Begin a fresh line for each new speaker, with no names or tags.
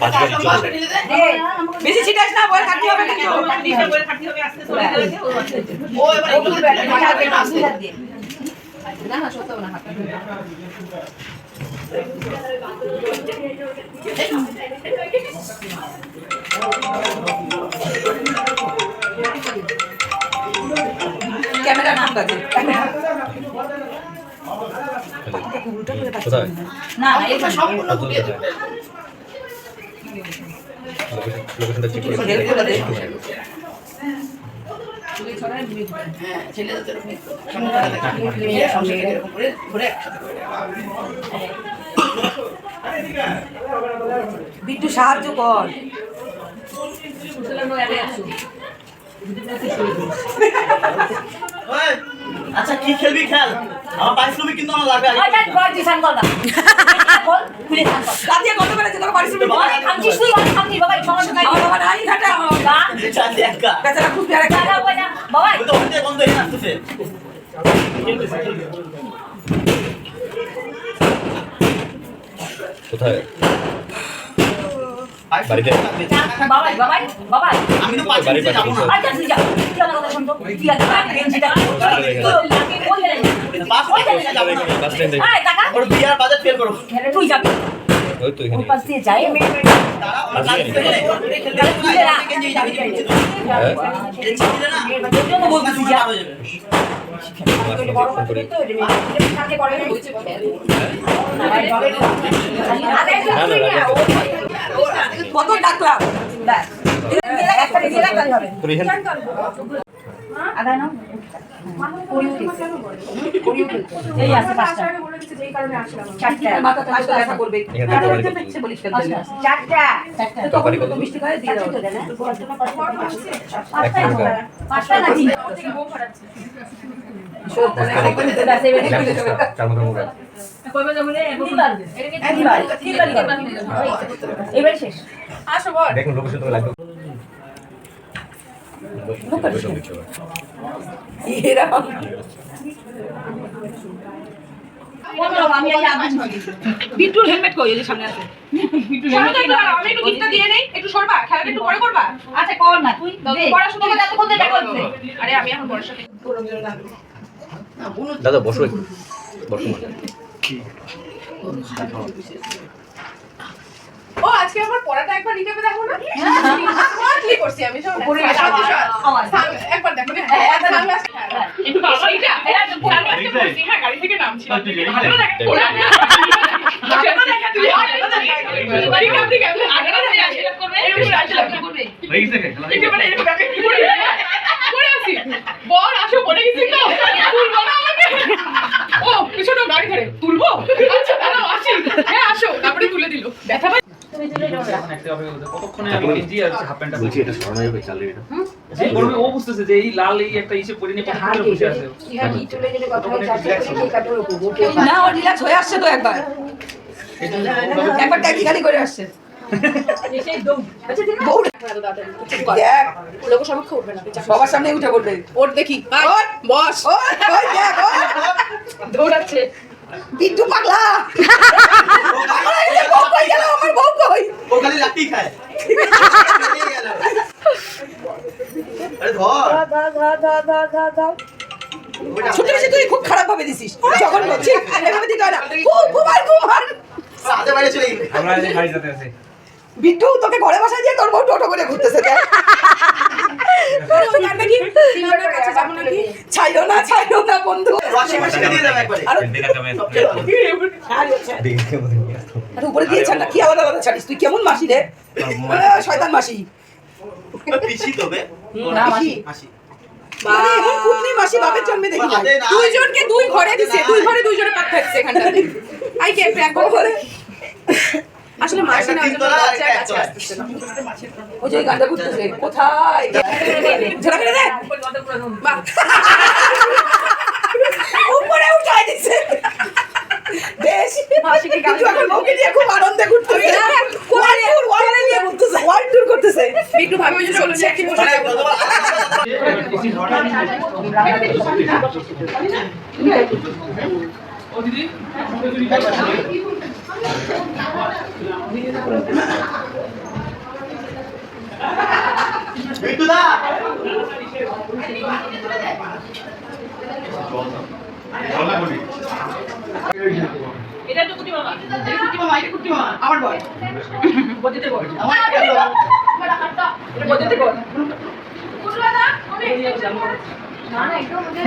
পাঁচ গাড়ি চলে যায়
বেশি ছিটাস না বল কাটতে হবে কিন্তু
ও এবার একটু
না না সত্য না হাত
ক্যামেরা ঠিক আছে
কোথায়?
না না
এটা সম্পূর্ণ দেবে।
লোকেশনটা চেক করে
হ্যাঁ একসাথে করে।
বিট্টু সাহায্য কর।
আচ্ছা কি খেলবি খেল? আমার পারিশ্রমিক কিন্তু আমার লাগবে। আগে
কাজিয়া কত করেছে তোকে পারিশ্রমিক বাবা নাই ঘাটা আমার বাবা
এটা আছে একা
বেচারা খুব প্যারা খায়
ওই তো ওখান বন্ধ হয়ে আসতেছে
কোথায়? বাড়িতে?
আমি তো পাঁচ মিনিটে যাব না। আচ্ছা তুই যা তুই আমার কথা শুন তো ঠিক আছে?
পাঠিয়ে
পাঁচ মিনিটে যাব না।
বাস স্ট্যান্ডে
ওর বিয়ার বাজার ফেল করো।
তুই যাবি।
ওই তো এখানে
পাশ দিয়ে যাই।
তারা ওর কাজ করে নেই। খেলবে না, এখান থেকে যাবি, যাবি, যাবি।
হ্যাঁ
এই ছেলেরা বলতে যাবে।
ফোন করি না না
কত ডাকলাম?
আছে পাঁচটা
করতে দেখুন লোকেশন লাগবে
বিট্টুর হেলমেট কই যে সামনে আছে
আমি একটু গিফটটা দিয়ে নেই একটু সরবা খেলাটা একটু পরে করবা
আচ্ছা কর না তুই
পড়াশোনা
এতক্ষণ ধরে
আরে আমি এখন পড়াশোনা
দাদা বসো একটু। বসো মানে
ও আজকে আমার পড়াটা একবার রিভিউ দেখো না। স্মার্টলি করছি আমি সব
করে
সত্যি সব।
আমার।
সাম- একবার দেখো না একটু বাবা এটা সানগ্লাসটা পরছি হ্যাঁ গাড়ি থেকে নামছি। ঠিক আছে করবে। এরকম করবে। একেবারে এরকম দেখে পড়ে আছি বল আসো পড়ে গেছি তো তুলবো না আমাকে ও পিছনে গাড়ি ধরে তুলবো আচ্ছা দাঁড়াও আসি হ্যাঁ আসো তারপরে তুলে দিল ব্যথা পাই
কতক্ষণে আমি গেঞ্জি আর হাফ প্যান্টটা
বলছি এটা সরানো যাবে চালের এটা
যে করবে ও বুঝতেছে যে এই লাল এই একটা ইসে পরে নিয়ে কতক্ষণ বসে আছে
না ও রিল্যাক্স হয়ে আসছে তো একবার। একবার ট্যাক্সি খালি করে আসছে। বউ দেখ।
লোক সমক্ষে উঠবে না
সবার সামনে উঠে পড়বে।
ওর দেখি। বস।
ও ওই দেখ ও
দৌড়াচ্ছে।
পাগলা পাগলা এই যে বউ কই গেল আমার বউ কই
ও খালি লাঠি খায়। ধর।
তুই খুব খারাপ ভাবে দিছিস। যখন করছিস এভাবে দিতে হয় না। খুব কুমার কুমার
হাতে বাইরে চলে গেছে
আমরা এই গাড়ি যাতে আছে
বিট্টু তোকে ঘরে বসা দিয়ে তোর বউ টোটো করে ঘুরতেছে দেখ ছাইও না ছাইও না বন্ধু।
ওয়াশিং মেশিনে দিয়ে দেবে একবারে।
আর উপরে দিয়েছেন না কি আলাদা আলাদা ছাড়িস? তুই কেমন মাসি রে? শয়তান মাসি।
পিসি তবে?
না মাসি। মাসি। বাপের জন্মে দেখি
দুইজনকে দুই ঘরে দিছে দুই ঘরে দুইজনে পাক খাচ্ছে এখানটা আই কে এক ঘরে ঘরে আসলে মাসি না কাছে আসতেছে না।
ওই যে গানটা ঘুরতেছে কোথায়? করে দে। উপরে উঠাই দিছে। বেশ। কিন্তু এখন বউকে নিয়ে খুব আনন্দে ঘুরতেছে। করতেছে।
বিট্টু ভাবি ওই যে চলছে কি বসে
মানে
ও দিদি?
বিদ্যুদা এটা তো কুটি মামা।
এটা কুটি মামা এটা কুটি মামা। আমার বয়।
বদিতে বয়।
আমার হাতটা
বদিতে বয় কুটুয়া
না না না একদম মানে